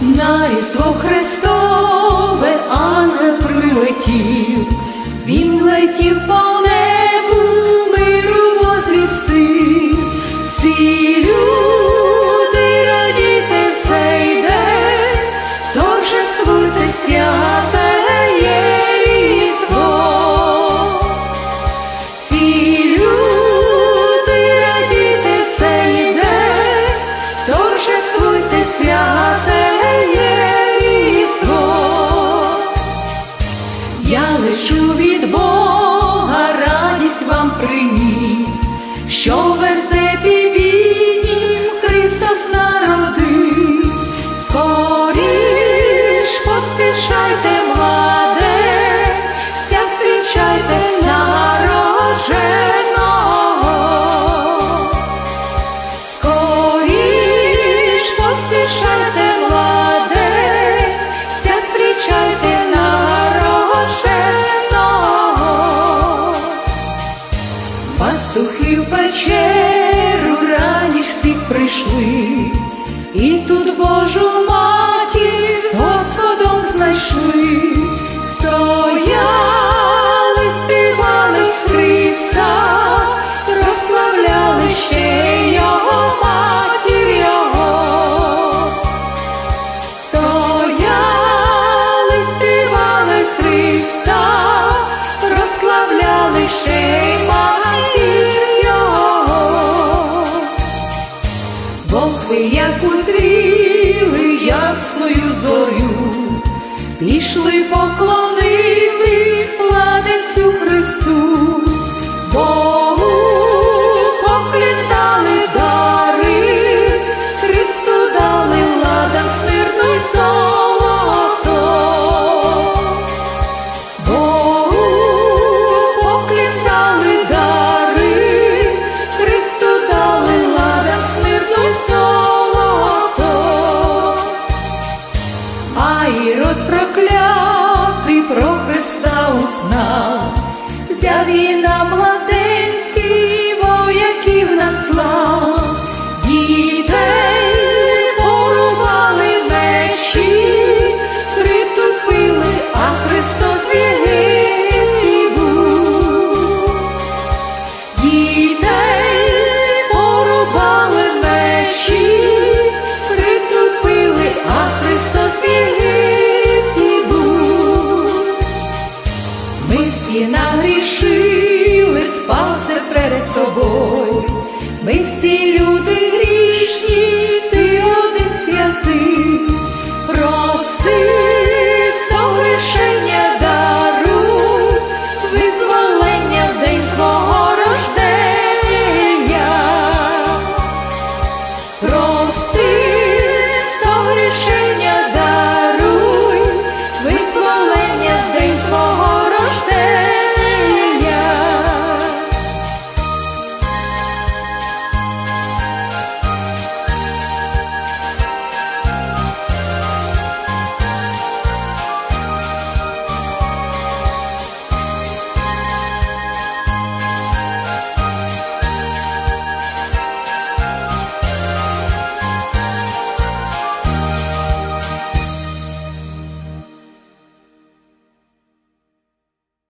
Різдво Христове ангел прилетів, він летів по небу, миру возвістив. Всі люди радійте в цей день, торжествуйте святе є Різдво. Всі люди радійте в цей день, торжествуйте святе Пастухи в печеру раніш всіх прийшли, і тут Божу матір Бог ви як утріли ясною зорю, пішли поклонили і на младенці, вояків на слав, дітей порубали мечі, притупили, а Христос тобою, ми всі люди.